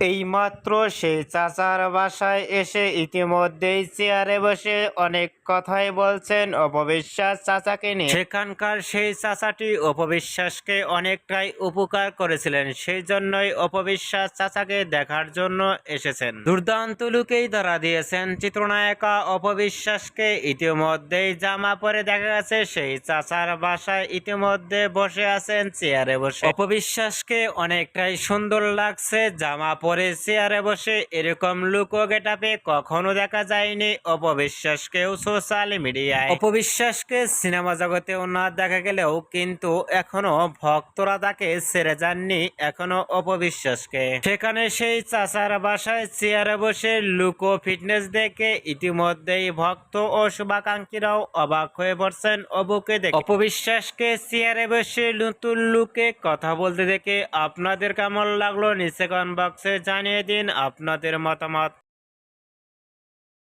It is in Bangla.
এইমাত্র সেই চাচার বাসায় এসে ইতিমধ্যেই চেয়ারে বসে অনেক কথাই বলছেন অপবিশ্বাস চাচাকে নিয়ে। সেখানকার সেই চাচাটি অপবিশ্বাসকে অনেকটাই উপকার করেছিলেন, সেই জন্যই অপবিশ্বাস চাচাকে দেখার জন্য এসেছেন। দুর্দান্ত লুকেই ধরা দিয়েছেন চিত্রনায়িকা অপবিশ্বাসকে। ইতিমধ্যেই জামা পরে দেখা গেছে সেই চাচার বাসায় ইতিমধ্যে বসে আছেন, চেয়ারে বসে। অপবিশ্বাসকে অনেকটাই সুন্দর লাগছে জামা পরে চেয়ারে বসে এরকম লুকো গেটাপে কখনো দেখা যায়নি অপবিশ্বাসকেও সোশ্যাল মিডিয়ায় অপবিশ্বাসকে সিনেমা জগতেও না দেখা গেলেও কিন্তু এখনও ভক্তরা তাকে ছেড়ে যাননি এখনও অপবিশ্বাসকে। সেখানে সেই চাচার বাসায় চেয়ারে বসে লুকো ফিটনেস দেখে ইতিমধ্যেই ভক্ত ও শুভাকাঙ্ক্ষীরাও অবাক হয়ে পড়ছেন অবুকে দেখে। অপবিশ্বাসকে চেয়ারে বসে নতুন লুকে কথা বলতে দেখে আপনাদের কেমন লাগল নিচে কমেন্ট বক্সে জানিয়ে দিন আপনাদের মতামত।